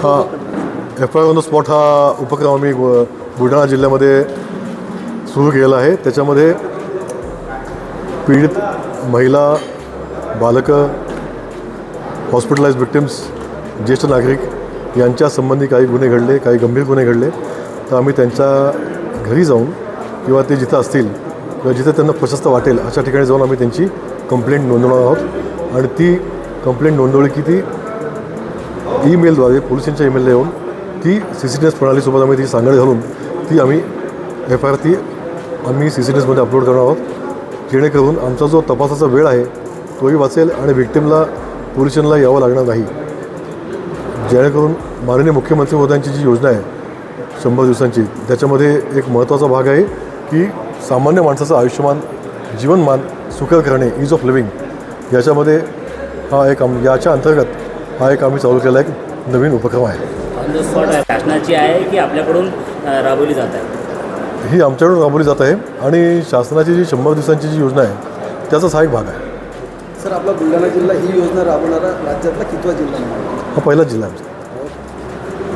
हा. F I on the spot हा उपक्रम आम्ही बुलढाणा जिल्ह्यामध्ये सुरू केलेला आहे. त्याच्यामध्ये पीडित महिला बालकं हॉस्पिटलाइज विक्टिम्स ज्येष्ठ नागरिक यांच्या संबंधी काही गुन्हे घडले काही गंभीर गुन्हे घडले. तर आम्ही त्यांच्या घरी जाऊन किंवा ते जिथं असतील किंवा जिथं त्यांना प्रशस्त वाटेल अशा ठिकाणी जाऊन आम्ही त्यांची कंप्लेंट नोंदवणार आहोत. आणि ती कंप्लेंट नोंदवली की ती ईमेलद्वारे पोलिसांच्या ईमेलला येऊन ती सी सी टी एस प्रणालीसोबत आम्ही ती सांगड घालून ती आम्ही एफ आय आर ती आम्ही सी सी टी एसमध्ये अपलोड करणार आहोत. जेणेकरून आमचा जो तपासाचा वेळ आहे तोही वाचेल आणि व्हिक्टिमला पोलिसांना यावं लागणार नाही. जेणेकरून माननीय मुख्यमंत्री महोदयांची जी योजना आहे शंभर दिवसांची त्याच्यामध्ये एक महत्त्वाचा भाग आहे की सामान्य माणसाचं आयुष्यमान जीवनमान सुकर करणे इज ऑफ लिव्हिंग याच्यामध्ये हा एक आम याच्या अंतर्गत हा एक आम्ही चालू केलेला एक नवीन उपक्रम आहे. ऑन द स्पॉट शासनाची आहे की आपल्याकडून अ, राबवली जात आहे? ही आमच्याकडून राबवली जात आहे आणि शासनाची जी शंभर दिवसांची जी योजना आहे त्याचाच हा एक भाग आहे. सर आपला बुलढाणा जिल्हा ही योजना राबवणारा राज्यातला कितवा जिल्हा आहे? हा पहिलाच जिल्हा आहे आमचा.